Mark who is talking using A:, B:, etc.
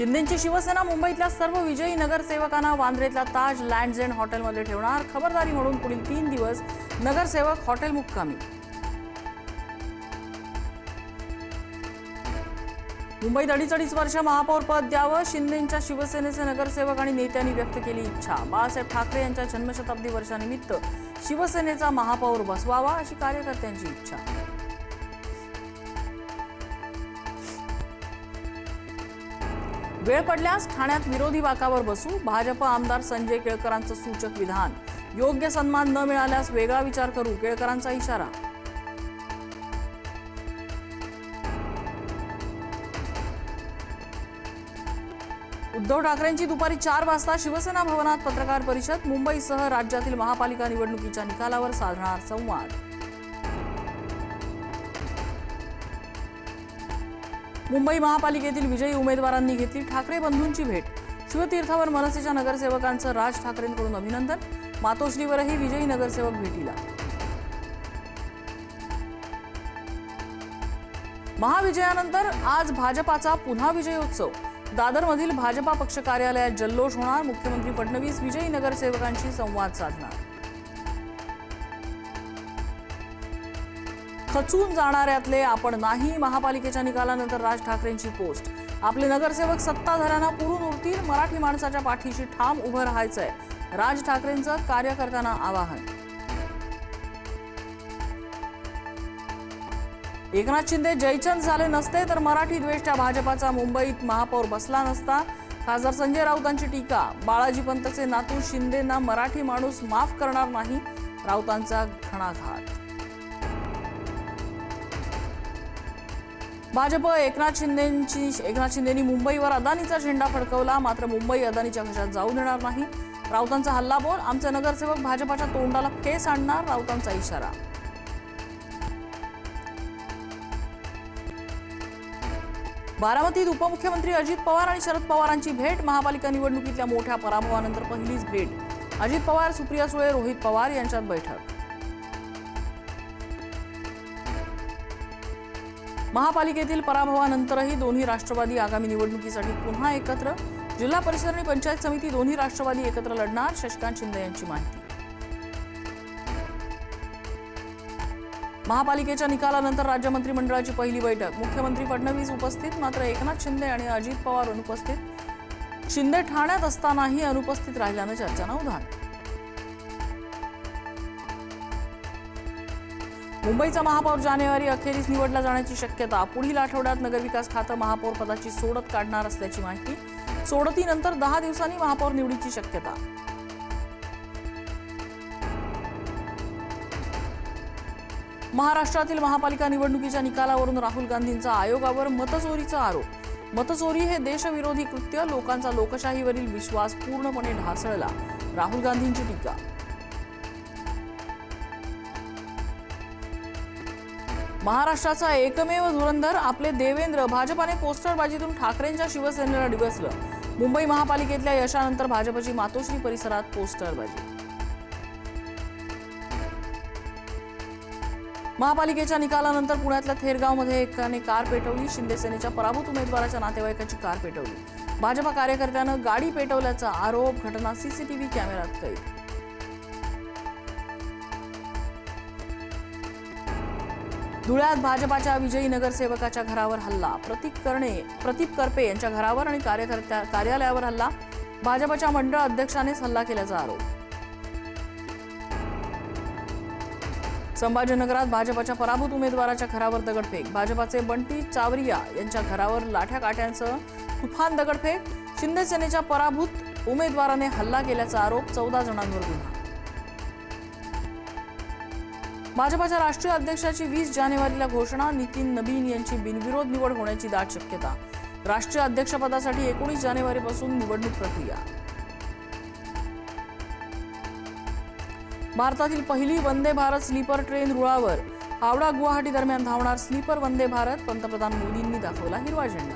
A: शिंदेची शिवसेना मुंबईतल्या सर्व विजयी नगरसेवकांना वांद्रेतल्या ताज लँड्स अँड हॉटेलमध्ये ठेवणार खबरदारी म्हणून पुढील तीन दिवस नगरसेवक हॉटेल मुक्कामी. मुंबईत अडीच अडीच वर्ष महापौरपद द्यावं शिंदेच्या शिवसेनेचे नगरसेवक आणि नेत्यांनी व्यक्त केली इच्छा. बाळासाहेब ठाकरे यांच्या जन्मशताब्दी वर्षानिमित्त शिवसेनेचा महापौर बसवावा अशी कार्यकर्त्यांची इच्छा. वेळ पडल्यास ठाण्यात विरोधी वाकावर बसू भाजप आमदार संजय केळकरांचं सूचक विधान. योग्य सन्मान न मिळाल्यास वेगळा विचार करू केळकरांचा इशारा. उद्धव ठाकरेंची दुपारी चार वाजता शिवसेना भवनात पत्रकार परिषद मुंबईसह राज्यातील महापालिका निवडणुकीच्या निकालावर साधणार संवाद. मुंबई महापालिकेतील विजयी उमेदवारांनी घेतली ठाकरे बंधूंची भेट. शिवतीर्थावर मनसेच्या नगरसेवकांचं राज ठाकरेंकडून अभिनंदन. मातोश्रीवरही विजयी नगरसेवक भेटीला. महाविजयानंतर आज भाजपाचा पुन्हा विजयोत्सव. दादरमधील भाजपा पक्ष कार्यालयात जल्लोष होणार. मुख्यमंत्री फडणवीस विजयी नगरसेवकांशी संवाद साधणार. खचून जाणाऱ्यातले आपण नाही. महापालिकेच्या निकालानंतर राज ठाकरेंची पोस्ट. आपले नगरसेवक सत्ताधाऱ्यांना पुरून उरतील मराठी माणसाच्या पाठीशी ठाम उभं राहायचंय. राज ठाकरेंचं कार्यकर्त्यांना आवाहन. एकनाथ शिंदे जयचंद झाले नसते तर मराठी द्वेषच्या भाजपाचा मुंबईत महापौर बसला नसता. खासदार संजय राऊतांची टीका. बाळाजी पंतचे नातू शिंदेना मराठी माणूस माफ करणार नाही. राऊतांचा घणाघात. भाजप एकनाथ शिंदेची एकनाथ शिंदेनी मुंबईवर अदानीचा झेंडा फडकवला. मात्र मुंबई अदानीच्या घशात जाऊ देणार नाही. राऊतांचा हल्लाबोल आमचे नगरसेवक भाजपाच्या तोंडाला केस आणणार राऊतांचा इशारा. बारामतीत उपमुख्यमंत्री अजित पवार आणि शरद पवारांची भेट. महापालिका निवडणुकीतल्या मोठ्या पराभवानंतर पहिलीच भेट. अजित पवार सुप्रिया सुळे रोहित पवार यांच्यात बैठक. महापालिकेतील पराभवानंतरही दोन्ही राष्ट्रवादी आगामी निवडणुकीसाठी पुन्हा एकत्र. जिल्हा परिषद आणि पंचायत समिती दोन्ही राष्ट्रवादी एकत्र लढणार शशिकांत शिंदे यांची माहिती. महापालिकेच्या निकालानंतर राज्य मंत्रिमंडळाची पहिली बैठक. मुख्यमंत्री फडणवीस उपस्थित मात्र एकनाथ शिंदे आणि अजित पवार अनुपस्थित. शिंदे ठाण्यात असतानाही अनुपस्थित राहिल्यानं चर्चांना उधाण. मुंबईचा महापौर जानेवारी अखेरीस निवडला जाण्याची शक्यता. पुढील आठवड्यात नगरविकास खातं महापौर पदाची सोडत काढणार असल्याची माहिती. सोडतीनंतर दहा दिवसांनी महापौर निवडीची शक्यता. महाराष्ट्रातील महापालिका निवडणुकीच्या निकालावरून राहुल गांधींचा आयोगावर मतचोरीचा आरोप. मतचोरी हे देशविरोधी कृत्य लोकांचा लोकशाहीवरील विश्वास पूर्णपणे ढासळला. राहुल गांधींची टीका महाराष्ट्राचा एकमेव धुरंधर आपले देवेंद्र भाजपाने पोस्टरबाजीतून ठाकरेंच्या शिवसेनेला डिवसलं मुंबई महापालिकेतल्या यशानंतर भाजपची मातोश्री परिसरात पोस्टरबाजी महापालिकेच्या निकालानंतर पुण्यातल्या थेरगावमध्ये एकाने कार पेटवली शिंदेसेनेच्या पराभूत उमेदवाराच्या नातेवाईकाची कार पेटवली. भाजपा कार्यकर्त्यानं गाडी पेटवल्याचा आरोप घटना सीसीटीव्ही कॅमेऱ्यात कैद. धुळ्यात भाजपाच्या विजयी नगरसेवकाच्या घरावर हल्ला. प्रतीक करणे प्रतीक करपे यांच्या घरावर आणि कार्यकर्त्या कार्यालयावर हल्ला. भाजपच्या मंडळ अध्यक्षानेच हल्ला केल्याचा आरोप. संभाजीनगरात भाजपाच्या पराभूत उमेदवाराच्या घरावर दगडफेक. भाजपाचे बंटी चावरिया यांच्या घरावर लाठ्या काट्यांसह तुफान दगडफेक. शिंदे सेनेच्या पराभूत उमेदवाराने हल्ला केल्याचा आरोप चौदा जणांवर गुन्हा. भाजपाच्या राष्ट्रीय अध्यक्षाची वीस जानेवारीला घोषणा नितीन नबीन यांची बिनविरोध निवड होण्याची दाट शक्यता राष्ट्रीय अध्यक्षपदासाठी एकोणीस जानेवारीपासून निवडणूक प्रक्रिया. भारतातील पहिली वंदे भारत स्लीपर ट्रेन रुळावर हावडा गुवाहाटी दरम्यान धावणार स्लीपर वंदे भारत पंतप्रधान मोदींनी दाखवला हिरवा झेंडा.